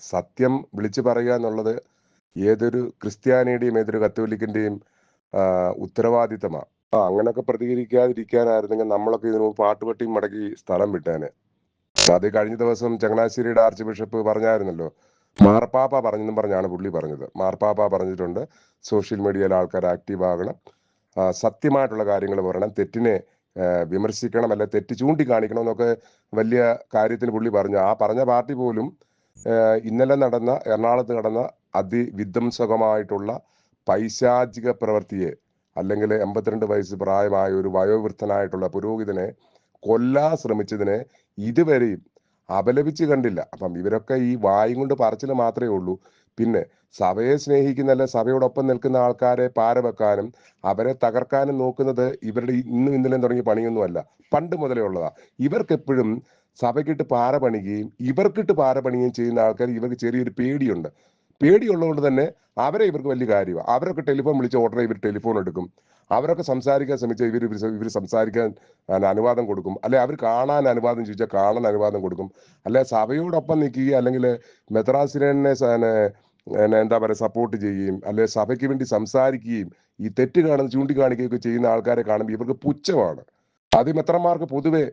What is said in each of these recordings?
സത്യം വിളിച്ചു പറയുക എന്നുള്ളത് ഏതൊരു ക്രിസ്ത്യാനിയുടെയും ഏതൊരു കത്തോലിക്കിന്റെയും ഉത്തരവാദിത്തമാണ് അങ്ങനൊക്കെ പ്രതികരിക്കാതിരിക്കാനായിരുന്നെങ്കിൽ നമ്മളൊക്കെ ഇതിനു പാട്ടുപെട്ടി മടക്കി സ്ഥലം വിട്ടേനെ. അത് കഴിഞ്ഞ ദിവസം ചങ്ങനാശ്ശേരിയുടെ ആർച്ച് ബിഷപ്പ് പറഞ്ഞായിരുന്നല്ലോ മാർപ്പാപ്പ പറഞ്ഞെന്നും പറഞ്ഞാണ് പുള്ളി പറഞ്ഞത്. മാർപ്പാപ്പ പറഞ്ഞിട്ടുണ്ട് സോഷ്യൽ മീഡിയയിൽ ആൾക്കാർ ആക്റ്റീവ് ആകണം സത്യമായിട്ടുള്ള കാര്യങ്ങൾ പറയണം തെറ്റിനെ വിമർശിക്കണം അല്ലെ തെറ്റ് ചൂണ്ടിക്കാണിക്കണം എന്നൊക്കെ വലിയ കാര്യത്തിന് പുള്ളി പറഞ്ഞു. ആ പറഞ്ഞ പാർട്ടി പോലും ഇന്നലെ നടന്ന എറണാകുളത്ത് നടന്ന അതിവിധ്വംസകമായിട്ടുള്ള പൈശാചിക പ്രവൃത്തിയെ അല്ലെങ്കിൽ എൺപത്തിരണ്ട് വയസ്സ് പ്രായമായ ഒരു വയോവൃദ്ധനായിട്ടുള്ള പുരോഹിതനെ കൊല്ലാൻ ശ്രമിച്ചതിനെ ഇതുവരെയും അപലപിച്ച് കണ്ടില്ല. അപ്പം ഇവരൊക്കെ ഈ വായും കൊണ്ട് പറച്ചിൽ മാത്രമേ ഉള്ളൂ. പിന്നെ സഭയെ സ്നേഹിക്കുന്നല്ല സഭയോടൊപ്പം നിൽക്കുന്ന ആൾക്കാരെ പാരവെക്കാനും അവരെ തകർക്കാനും നോക്കുന്നത് ഇവരുടെ ഇന്നും ഇന്നലെയും തുടങ്ങിയ പണിയൊന്നുമല്ല. പണ്ട് മുതലേ ഉള്ളതാ. ഇവർക്കെപ്പോഴും സഭയ്ക്കിട്ട് പാര പണിയുകയും ഇവർക്കിട്ട് പാര പണിയുകയും ചെയ്യുന്ന ആൾക്കാർ ഇവർക്ക് ചെറിയൊരു പേടിയുണ്ട്. പേടിയുള്ളതുകൊണ്ട് തന്നെ അവരെ ഇവർക്ക് വലിയ കാര്യമാണ് അവരൊക്കെ ടെലിഫോൺ വിളിച്ച ഉടനെ ഇവർ ടെലിഫോൺ എടുക്കും. അവരൊക്കെ സംസാരിക്കാൻ ശ്രമിച്ചാൽ ഇവർ ഇവർ സംസാരിക്കാൻ അനുവാദം കൊടുക്കും. അല്ലെ അവർ കാണാൻ അനുവാദം ചോദിച്ചാൽ കാണാൻ അനുവാദം കൊടുക്കും. അല്ലെ സഭയോടൊപ്പം നിൽക്കുകയും അല്ലെങ്കിൽ മെത്രാസിനെ എന്താ പറയുക സപ്പോർട്ട് ചെയ്യുകയും അല്ലെ സഭയ്ക്ക് വേണ്ടി സംസാരിക്കുകയും ഈ തെറ്റ് കാണുന്ന ചൂണ്ടിക്കാണിക്കുകയൊക്കെ ചെയ്യുന്ന ആൾക്കാരെ കാണുമ്പോൾ ഇവർക്ക് പുച്ഛമാണ്. അത് മെത്രന്മാർക്ക് പൊതുവെ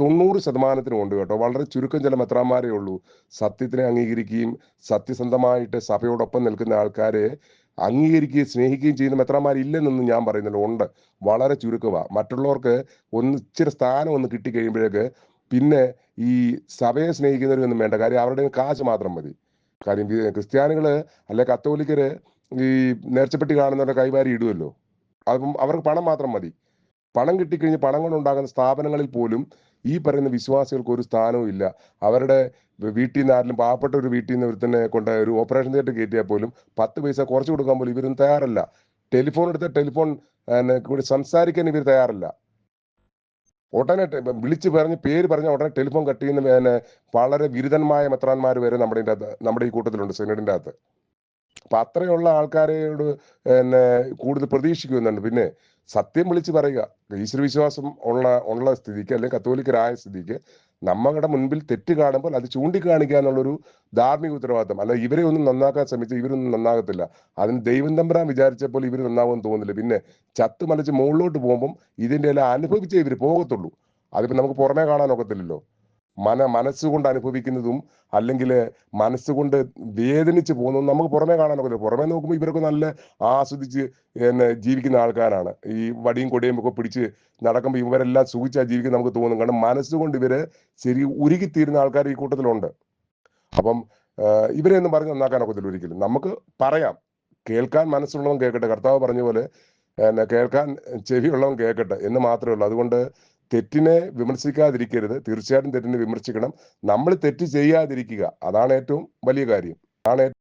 തൊണ്ണൂറ് ശതമാനത്തിനും ഉണ്ട് കേട്ടോ. വളരെ ചുരുക്കം ചില മെത്രാന്മാരേ ഉള്ളൂ. സത്യത്തിനെ അംഗീകരിക്കുകയും സത്യസന്ധമായിട്ട് സഭയോടൊപ്പം നിൽക്കുന്ന ആൾക്കാരെ അംഗീകരിക്കുകയും സ്നേഹിക്കുകയും ചെയ്യുന്ന മെത്രാന്മാരില്ലെന്നൊന്നും ഞാൻ പറയുന്നില്ല. ഉണ്ട്. വളരെ ചുരുക്കമാണ് മറ്റുള്ളവർക്ക് ഒന്ന് ഇച്ചിരി സ്ഥാനം ഒന്ന് കിട്ടിക്കഴിയുമ്പോഴേക്ക് പിന്നെ ഈ സഭയെ സ്നേഹിക്കുന്നവരൊന്നും വേണ്ട. കാര്യം അവരുടെ കാശ് മാത്രം മതി. കാര്യം ക്രിസ്ത്യാനികൾ അല്ലെ കത്തോലിക്കര് ഈ നേർച്ചപ്പെട്ടി കാണുന്നവരുടെ കൈവാരി ഇടുമല്ലോ അപ്പം അവർക്ക് പണം മാത്രം മതി. പണം കിട്ടിക്കഴിഞ്ഞ് പണം കൊണ്ടുണ്ടാകുന്ന സ്ഥാപനങ്ങളിൽ പോലും ഈ പറയുന്ന വിശ്വാസികൾക്ക് ഒരു സ്ഥാനവും ഇല്ല. അവരുടെ വീട്ടിൽ നിന്ന് ആരെങ്കിലും പാവപ്പെട്ട ഒരു വീട്ടിൽ നിന്ന് ഒരുത്തന്നെ കൊണ്ട് ഒരു ഓപ്പറേഷൻ തിയേറ്റർ കയറ്റിയാൽ പോലും പത്ത് പൈസ കുറച്ച് കൊടുക്കാൻ പോലും ഇവരൊന്നും തയ്യാറല്ല. ടെലിഫോൺ എടുത്ത ടെലിഫോൺ കൂടി സംസാരിക്കാൻ ഇവർ തയ്യാറല്ല. ഉടനെ വിളിച്ച് പറഞ്ഞ് പേര് പറഞ്ഞ ഉടനെ ടെലിഫോൺ കട്ട് ചെയ്യുന്ന വളരെ ബിരുദന്മായ മെത്രാന്മാർ വരെ നമ്മുടെ നമ്മുടെ ഈ കൂട്ടത്തിലുണ്ട് സെനഡിന്റെ അകത്ത്. അപ്പൊ അത്രയുള്ള ആൾക്കാരോട് പിന്നെ കൂടുതൽ പ്രതീക്ഷിക്കുന്നുണ്ട്. പിന്നെ സത്യം വിളിച്ച് പറയുക ഈശ്വര വിശ്വാസം ഉള്ള ഉള്ള സ്ഥിതിക്ക് അല്ലെങ്കിൽ കത്തോലിക്കരായ സ്ഥിതിക്ക് നമ്മളുടെ മുൻപിൽ തെറ്റ് കാണുമ്പോൾ അത് ചൂണ്ടിക്കാണിക്കുക എന്നുള്ളൊരു ധാർമ്മിക ഉത്തരവാദിത്തം. അല്ല ഇവരെ ഒന്നും നന്നാക്കാൻ ശ്രമിച്ചാൽ ഇവരൊന്നും നന്നാകത്തില്ല. അതിന് ദൈവം തമ്പരാൻ വിചാരിച്ചപ്പോൾ ഇവർ നന്നാവുമെന്ന് തോന്നുന്നില്ല. പിന്നെ ചത്ത് മലച്ച് മുകളിലോട്ട് പോകുമ്പം ഇതിന്റെ എല്ലാം അനുഭവിച്ചേ ഇവർ പോകത്തുള്ളൂ. അതിപ്പോ നമുക്ക് പുറമേ കാണാൻ ഒക്കത്തില്ലല്ലോ. മന മനസ്സുകൊണ്ട് അനുഭവിക്കുന്നതും അല്ലെങ്കിൽ മനസ്സുകൊണ്ട് വേദനിച്ച് പോകുന്നതും നമുക്ക് പുറമേ കാണാൻ ഒക്കത്തില്ല പുറമേ നോക്കുമ്പോൾ ഇവരൊക്കെ നല്ല ആസ്വദിച്ച് എന്നെ ജീവിക്കുന്ന ആൾക്കാരാണ്. ഈ വടിയും കൊടിയും ഒക്കെ പിടിച്ച് നടക്കുമ്പോൾ ഇവരെല്ലാം സുഖിച്ചാ ജീവിക്കുന്ന നമുക്ക് തോന്നും. കാരണം മനസ്സുകൊണ്ട് ഇവർ ശരി ഉരുകിത്തീരുന്ന ആൾക്കാർ ഈ കൂട്ടത്തിലുണ്ട്. അപ്പം ഇവരെ ഒന്നും പറഞ്ഞ് നന്നാക്കാൻ ഒക്കത്തില്ല ഒരിക്കലും. നമുക്ക് പറയാം. കേൾക്കാൻ മനസ്സുള്ളവൻ കേൾക്കട്ടെ കർത്താവ് പറഞ്ഞ പോലെ എന്നെ കേൾക്കാൻ ചെവിയുള്ളവൻ കേൾക്കട്ടെ എന്ന് മാത്രമേ ഉള്ളൂ. അതുകൊണ്ട് തെറ്റിനെ വിമർശിക്കാതിരിക്കരുത്. തീർച്ചയായിട്ടും തെറ്റിനെ വിമർശിക്കണം. നമ്മൾ തെറ്റ് ചെയ്യാതിരിക്കുക. അതാണ് ഏറ്റവും വലിയ കാര്യം. അതാണ്